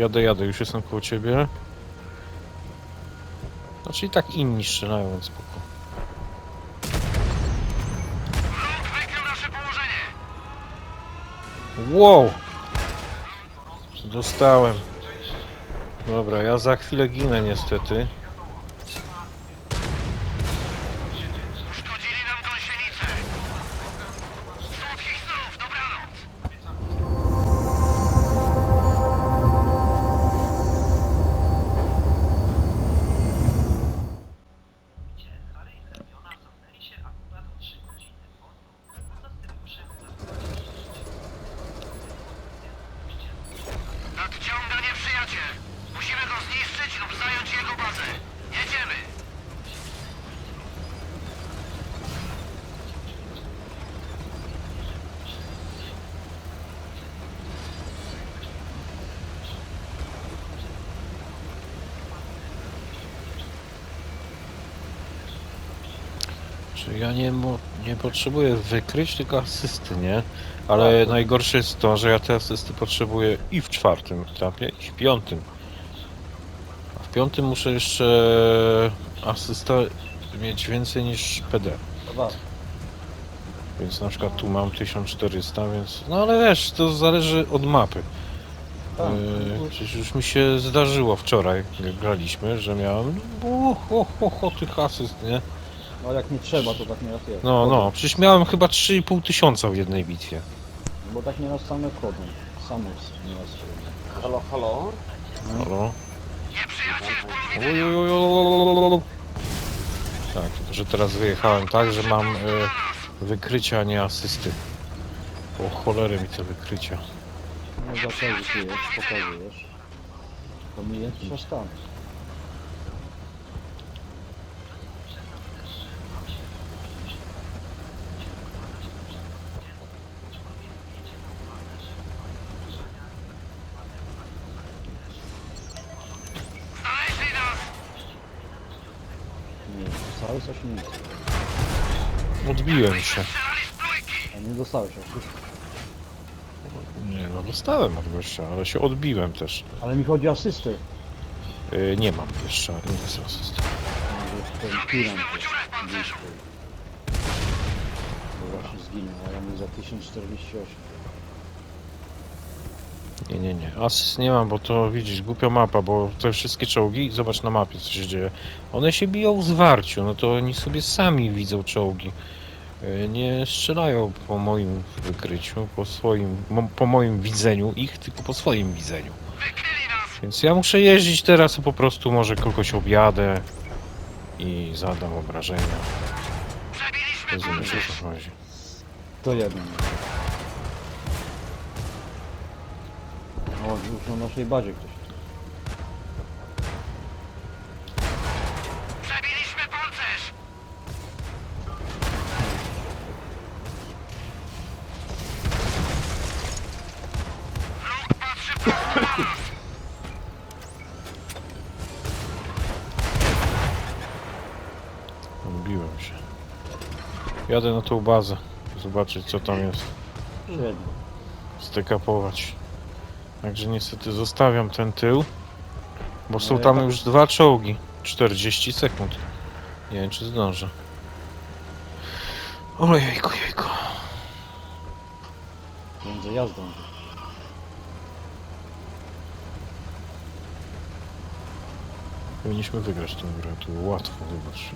Jadę, jadę, już jestem koło ciebie. Znaczy i tak inni strzelają, więc spoko. Wow! Dostałem. Dobra, ja za chwilę ginę niestety. Czy ja nie, nie potrzebuję wykryć, tylko asysty, nie? Ale najgorsze jest to, że ja te asysty potrzebuję i w czwartym etapie, i w piątym. A w piątym muszę jeszcze asysta mieć więcej niż PD. Dobra, Więc na przykład tu mam 1400, więc... No ale wiesz, to zależy od mapy. tak. Yy, przecież już mi się zdarzyło wczoraj, jak graliśmy, że miałem o, o, o, o tych asyst, nie? No jak nie trzeba, to tak nieraz jest. No, no, przecież miałem chyba 3,5 tysiąca w jednej bitwie. Bo tak nieraz same wchodzą. Samus nieraz się. Halo, halo? Halo? Nieprzyjaciel w polu Oj, widzenia! oj, oj, oj, oj, oj. Tak, tylko że teraz wyjechałem tak, że mam e, wykrycia, a nie asysty. O cholerę mi te wykrycia. No zakazujesz, pokazujesz. To mi jest coś tam. Znaleźli nas! Nie, dostałeś. Odbiłem się. A nie dostałeś. Nie no, dostałem od gościa, ale się odbiłem też. Ale mi chodzi o asystę. E, nie mam jeszcze, nie jest asysty. Może ten też. Bo właśnie zginął, a ja mu za 1048. Nie, nie, nie. Asyst nie mam, bo to widzisz, głupia mapa, bo te wszystkie czołgi, zobacz na mapie co się dzieje. One się biją w zwarciu, no to oni sobie sami widzą czołgi. E, Nie strzelają po moim wykryciu, po swoim, po moim widzeniu ich, tylko po swoim widzeniu. Więc ja muszę jeździć teraz, a po prostu może kogoś objadę i zadam obrażenia. Rozumiesz o co chodzi. To jeden. O, już na naszej bazie ktoś. Przebiliśmy pancerz! Wróg patrzy prosto na nas! Odbiłem się. Jadę na tą bazę, zobaczyć co tam jest. Średnio. stekapować. Także niestety zostawiam ten tył, bo są tam tak- już dwa czołgi. 40 sekund. Nie wiem czy zdążę. Ojejku, jejku. Między jazdą. Powinniśmy wygrać tę grę, to było łatwo, zobacz.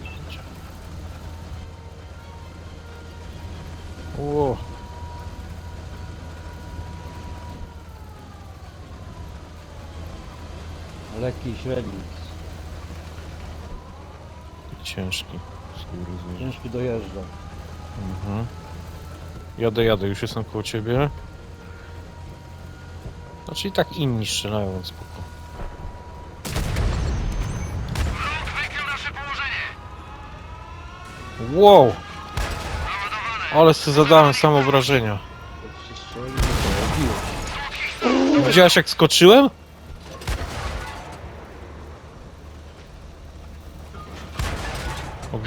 Ło, Lekki średni. ciężki. Ciężki dojeżdża. Mhm. Jadę, jadę, już jestem koło ciebie. Znaczy i tak inni strzelają, więc spoko. Wow, ale sobie zadałem sam obrażenia. Jak się strzeli, to biłeś. Widziałeś jak skoczyłem?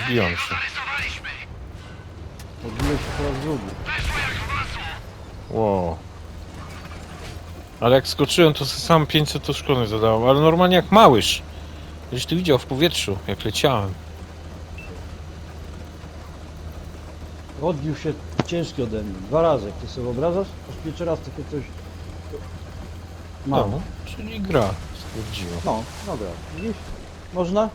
Odbiłem się. Odbiłeś się po raz drugi. Wow. Ale jak skoczyłem, to sam 500 szkody zadałem, ale normalnie jak małyż. Gdzieś ty widział w powietrzu, jak leciałem. Odbił się ciężki ode mnie. Dwa razy. Jak ty sobie wyobrażasz? Aż pierwszy raz takie coś... No, No. czyli gra, stwierdziło. No, dobra. Widzisz? Można?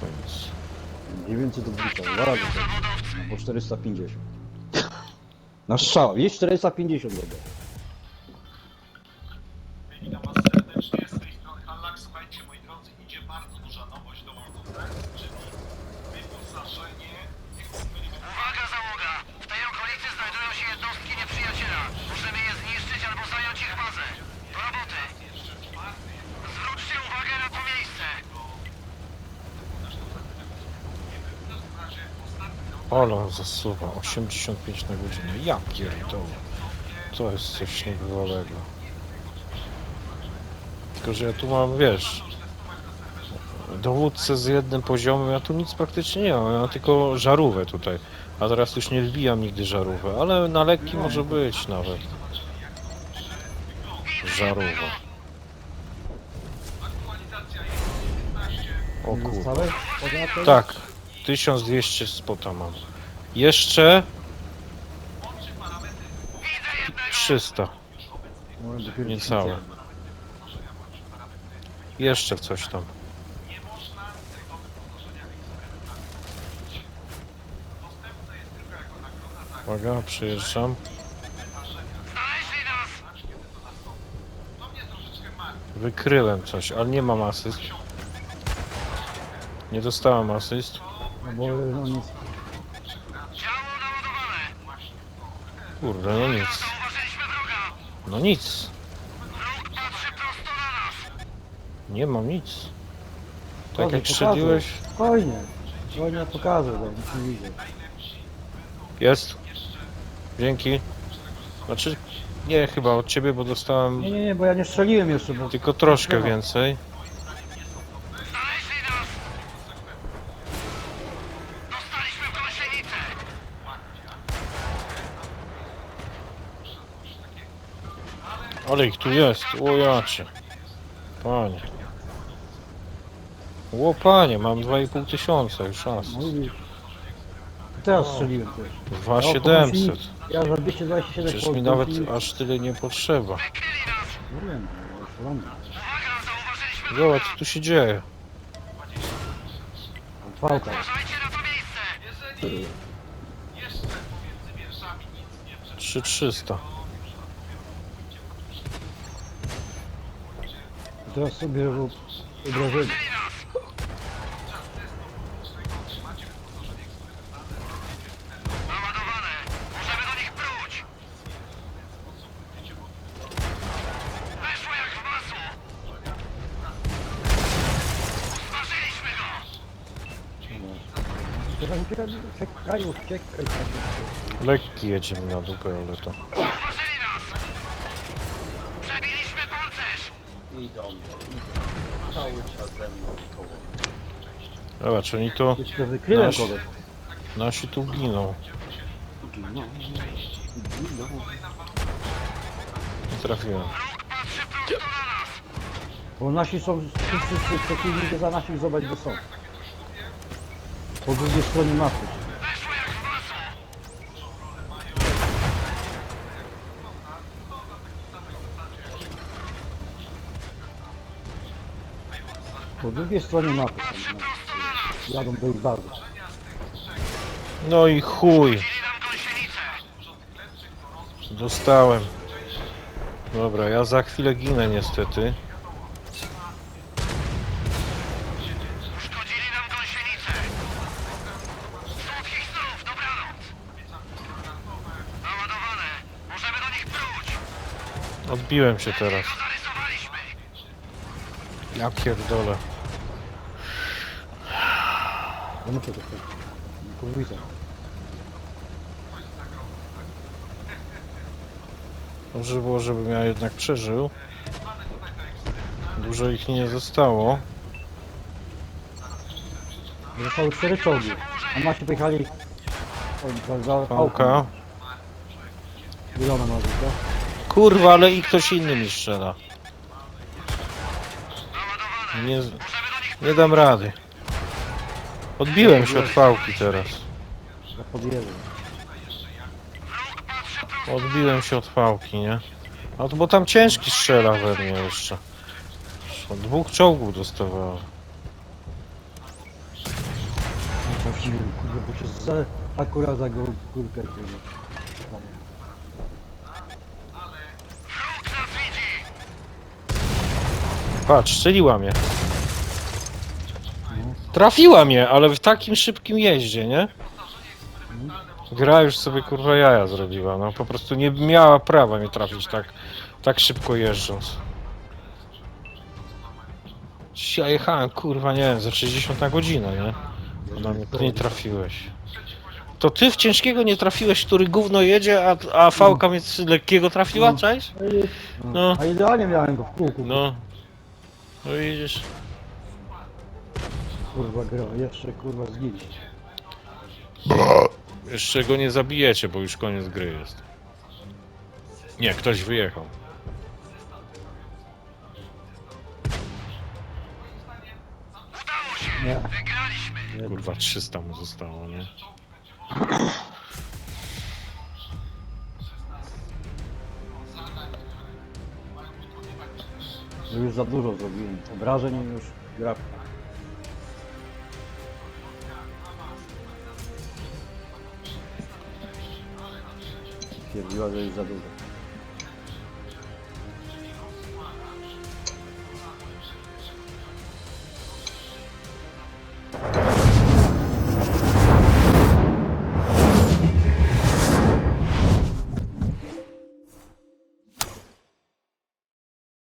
Koniec. 900 odbita. Dwa razy. to. Po 450. Na strzał. Jest 450 dobra. Ola zasuwa, 85 na godzinę. Ja pierdolę. To jest coś niebywałego. Tylko, że ja tu mam, wiesz... Dowódcę z jednym poziomem, ja tu nic praktycznie nie mam, ja mam tylko żarówę tutaj. A teraz już nie wbijam nigdy żarówę, ale na lekki może być nawet. Żarówa. O kurwa. Tak, 1200 spota mam. Jeszcze 300, No, dopiero niecałe. Jeszcze coś tam. Uwaga, przyjeżdżam. Wykryłem coś, ale nie mam asyst. Nie dostałem asyst. No bo no nic. Kurde, no nic. No nic. Nie mam nic. Tak Pokazuj, jak strzeliłeś. Spokojnie. Spokojnie pokażę, bo nic nie widzę. Jest. Dzięki. Znaczy, nie chyba od ciebie, bo dostałem Nie, nie, nie, bo ja nie strzeliłem jeszcze, bo... tylko troszkę więcej. Znaleźli nas! Dostaliśmy w gąsienicę! Ale ich tu jest. O jacie. Panie. O panie, mam 2,5 tysiąca już raz. No i... Teraz strzeliłem też. 2700. Ja za 227 Przecież mi nawet aż tyle nie potrzeba. No wiem, no, Zobacz, co tu się dzieje. To miejsce! 3300. Teraz sobie rób obrażenie. Naładowane! Możemy do nich próć! Weszło jak w masło! Usmażyliśmy go! Teraz uciekaj, uciekaj. Lekki jedzie mi na dupę, ale to. Zobacz, oni to. Jeszcze wykryłem kogoś. Nasi tu giną. Nie trafiłem. Bo nasi są, wszyscy przeciwnicy za naszych zobacz gdzie są. Po drugiej stronie mapy. Po drugiej stronie mapy. Jadą do ich bazy. No i chuj. Dzieli nam gąsienicę! Dostałem. Dobra, ja za chwilę ginę niestety. Uszkodzili nam gąsienicę! Słodkich snów, dobranoc! Naładowane! Możemy do nich próć! Odbiłem się teraz. Ja pierdolę. No muszę to Podwójca. Dobrze było, żebym ja jednak przeżył. Dużo ich nie zostało. Zostały cztery czołgi. A nasi pojechali Pałka. Ile ona ma życia? Kurwa, ale i ktoś inny mi strzela. Nie, nie dam rady. Odbiłem się od pałki teraz. Ja podjeżdżam. Odbiłem się od pałki, nie? A to bo tam ciężki strzela we mnie jeszcze. Od dwóch czołgów dostawałem. No Trafiłem, kurwa, bo się za, akurat za górkę, kurwa. Patrz, strzeliła mnie. Trafiła mnie, ale w takim szybkim jeździe, nie? Gra już sobie kurwa jaja zrobiła, no po prostu nie miała prawa mnie trafić tak, tak szybko jeżdżąc. Ja jechałem, kurwa nie wiem, za 60 na godzinę, nie? Na mnie ty nie trafiłeś. To ty w ciężkiego nie trafiłeś, który gówno jedzie, a, a fałka mnie z lekkiego trafiła, No. cześć? No. No. A idealnie miałem go w kółku. No. No widzisz. Kurwa gra, jeszcze kurwa zginie. Jeszcze go nie zabijecie, bo już koniec gry jest. Nie, ktoś wyjechał. Nie. Kurwa, 300 mu zostało, nie? No już za dużo zrobiłem. Obrażeń już gra. Twierdziła, że już za dużo.